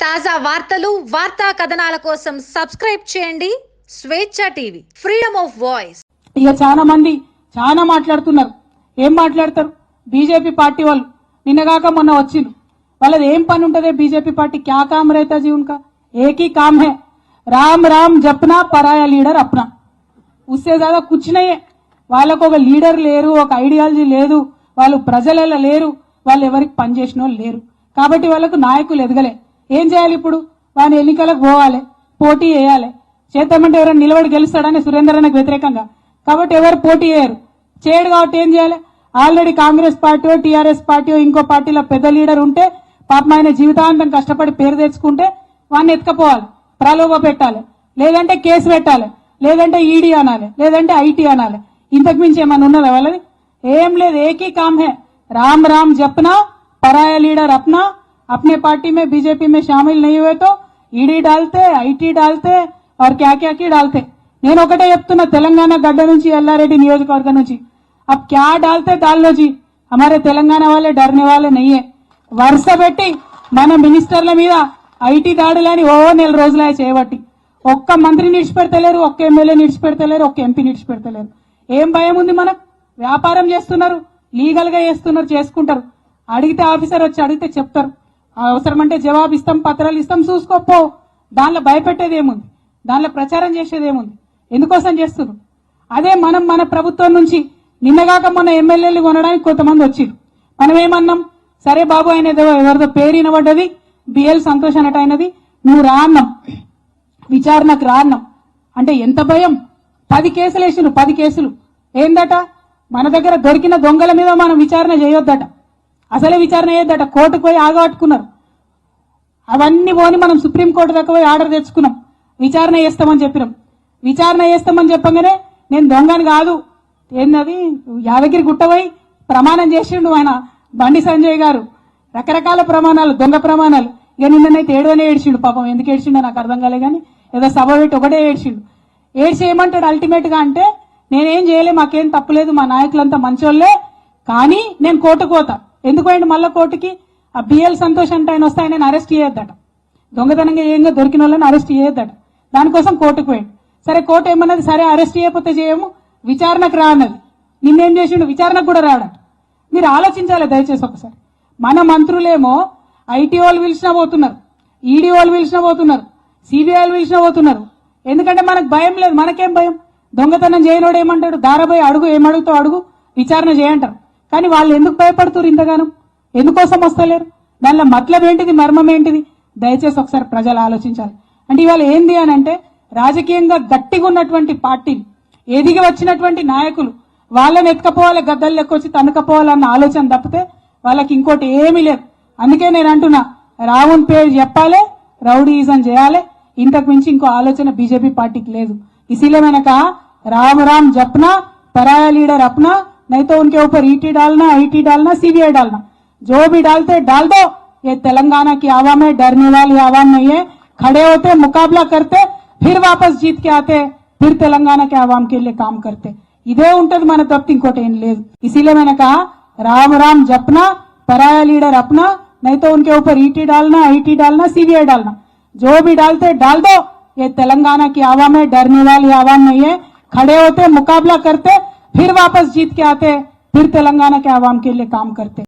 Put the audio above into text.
తాజా వార్తలు వార్తా కథనాల కోసం సబ్స్క్రైబ్ చేయండి. స్వేచ్ఛ టీవీ ఫ్రీడమ్ ఆఫ్ వాయిస్. ఇక చాలా మంది చాలా మాట్లాడుతున్నారు. ఏం మాట్లాడతారు? బీజేపీ పార్టీ వాళ్ళు. నిన్నగాక మొన్న వచ్చింది వాళ్ళది ఏం పని ఉంటదే బీజేపీ పార్టీ? క్యా కామ్ రైతా జీవన్ కా ఏకీ కామ్ హే. రామ్ రామ్ జప్నా పరాయ లీడర్ అప్నా. ఉస్సే దాదా కూర్చున్నాయే వాళ్ళకు ఒక లీడర్ లేరు ఒక ఐడియాలజీ లేదు. వాళ్ళు ప్రజలలో లేరు. వాళ్ళు ఎవరికి పనిచేసిన వాళ్ళు లేరు. కాబట్టి వాళ్ళకు నాయకులు ఎదగలే. ఏం చేయాలి ఇప్పుడు? వాని ఎన్నికలకు పోవాలి పోటీ చేయాలి. చేద్దామంటే ఎవరైనా నిలబడి గెలుస్తాడని సురేందర్ అన్నకు వ్యతిరేకంగా. కాబట్టి ఎవరు పోటీ చేయరు. చేయడు కాబట్టి ఏం చేయాలి? Already Congress party TRS party ఇంకో పార్టీలో పెద్ద లీడర్ ఉంటే పాపం ఆయన జీవితాంతం కష్టపడి పేరు తెచ్చుకుంటే వాడిని ఎత్తుకపోవాలి ప్రలోభ పెట్టాలి. లేదంటే కేసు పెట్టాలి లేదంటే ఈడీ అనాలి లేదంటే ఐటీ అనాలి. ఇంతకు మించి ఏమైనా ఉన్నదా వాళ్ళది? ఏం లేదు ఏకీ కామ్హే రామ్ రామ్ జప్నా పరాయ లీడర్ అప్నా अपना अपने पार्टी में बीजेपी में शामिल नहीं हुए तो ఈడీ डालते ఐటీ डालते और क्या क्या की डालते నేను ఒకటే చెప్తున్నా తెలంగాణ గడ్డ నుంచి ఎల్లారెడ్డి నియోజకవర్గం నుంచి अब क्या डालते डाल लो जी हमारे తెలంగాణ వాళ్ళే डरने वाले नहीं है వరుస పెట్టి మన మినిస్టర్ల మీద ఐటీ దాడులని ఓ నెల రోజులే చేయబట్టి ఒక్క మంత్రిని నిడిచిపెడతలేరు ఒక్క ఎమ్మెల్యే నిడిచిపెడతలేరు ఒక్క ఎంపీ నిడిచిపెడతలేరు ఏం భయం ఉంది మనకు వ్యాపారం చేస్తున్నారు లీగల్ గా చేస్తున్నారు చేసుకుంటారు అడిగితే ఆఫీసర్ వచ్చి అడిగితే చెప్తారు అవసరమంటే జవాబు ఇస్తాం పత్రాలు ఇస్తాం చూసుకోపో. దానిలో భయపెట్టేది ఏముంది దానిలో ప్రచారం చేసేది ఏముంది ఎందుకోసం చేస్తున్నారు అదే మనం మన ప్రభుత్వం నుంచి నిన్నగాక మొన్న ఎమ్మెల్యేలు కొనడానికి కొంతమంది వచ్చింది మనం ఏమన్నాం సరే బాబు ఆయన ఏదో ఎవరిదో పేరు వినబడ్డది బిఎల్ సంతోష్ అన్నట్టు ఆయనది. నువ్వు రాన్నాం విచారణకు రాన్నాం అంటే ఎంత భయం? పది కేసులు వేసిండ్రు పది కేసులు. ఏందట? మన దగ్గర దొరికిన దొంగల మీద మనం విచారణ చేయొద్దట. అసలే విచారణ అయ్యేదట. కోర్టుకు పోయి ఆగట్టుకున్నారు అవన్నీ పోని మనం సుప్రీంకోర్టు దాకా పోయి ఆర్డర్ తెచ్చుకున్నాం. విచారణ చేస్తామని చెప్పినాం. విచారణ చేస్తామని చెప్పగానే నేను దొంగని కాదు. ఏందది? యాదగిరి గుట్టపోయి ప్రమాణం చేసిండు ఆయన బండి సంజయ్ గారు. రకరకాల ప్రమాణాలు దొంగ ప్రమాణాలు. ఇక నిన్ననైతే ఏడవనే ఏడ్చిండు పాపం. ఎందుకు ఏడ్చిండో నాకు అర్థం కాలే కానీ ఏదో సభ పెట్టి ఒకటే ఏడ్చిండు. ఏడ్చి ఏమంటాడు అంటే నేనేం చేయలే మాకేం తప్పులేదు మా నాయకులంతా మంచోళ్ళే కానీ నేను కోర్టుకు పోతా. ఎందుకు పోయిండు మళ్ళీ కోర్టుకి? ఆ బిఎల్ సంతోష్ అంటే ఆయన వస్తే ఆయన అరెస్ట్ చేయొద్దట. దొంగతనంగా ఏంగా దొరికిన వాళ్ళని అరెస్ట్ చేయొద్దట. దానికోసం కోర్టుకు పోయిండు. సరే కోర్టు ఏమన్నది? సరే అరెస్ట్ చేయకపోతే చేయము. విచారణకు రా అన్నది నిన్నేం చేసిండు? విచారణకు కూడా రాడట. మీరు ఆలోచించాలి దయచేసి ఒకసారి. మన మంత్రులేమో ఐటీ వాళ్ళు పిలిచినా పోతున్నారు. ఈడీ వాళ్ళు పిలిచినా పోతున్నారు. సిబిఐ వాళ్ళు పిలిచినా పోతున్నారు. ఎందుకంటే మనకు భయం లేదు. మనకేం భయం? దొంగతనం చేయనోడు ఏమంటాడు? దారబోయి అడుగు ఏమడుగుతావు అడుగు? విచారణ చేయంటారు. కానీ వాళ్ళు ఎందుకు భయపడుతున్నారు ఇంతగానం? ఎందుకోసం వస్తలేరు? దానిలో మతలం ఏంటిది మర్మం ఏంటిది? దయచేసి ఒకసారి ప్రజలు ఆలోచించాలి. అంటే ఇవాళ ఏంది అని అంటే రాజకీయంగా గట్టిగా ఉన్నటువంటి పార్టీ ఎదిగి వచ్చినటువంటి నాయకులు వాళ్ళని ఎత్తుకపోవాలి గద్దలు లెక్కొచ్చి తనకపోవాలన్న ఆలోచన తప్పితే వాళ్ళకి ఇంకోటి ఏమీ లేదు. అందుకే నేను అంటున్నా రావణ్ పేరు చెప్పాలి రౌడీజం చేయాలి. ఇంతకు మించి ఇంకో ఆలోచన బీజేపీ పార్టీకి లేదు. ఇసిలే వెనక రామ్ రామ్ జప్నా పరాయ లీడర్ అప్నా नहीं तो उनके ऊपर ईटी डालना आईटी डालना सीबीआई डालना जो भी डालते डाल दो ये तेलंगाना की आवाम है डरने वाली आवाम नहीं है खड़े होते मुकाबला करते फिर वापस जीत के आते फिर तेलंगाना के आवाम के लिए काम करते ఇదే ఉంటది మన తప్పు ఇంకోటి ఏం లేదు इसीलिए मैंने कहा राम राम जपना पराया लीडर अपना नहीं तो उनके ऊपर ईटी डालना आईटी डालना सीबीआई डालना जो भी डालते डाल दो ये तेलंगाना की आवाम है डरने वाली आवाम नहीं है खड़े होते मुकाबला करते फिर वापस जीत के आते फिर तेलंगाना के आवाम के लिए काम करते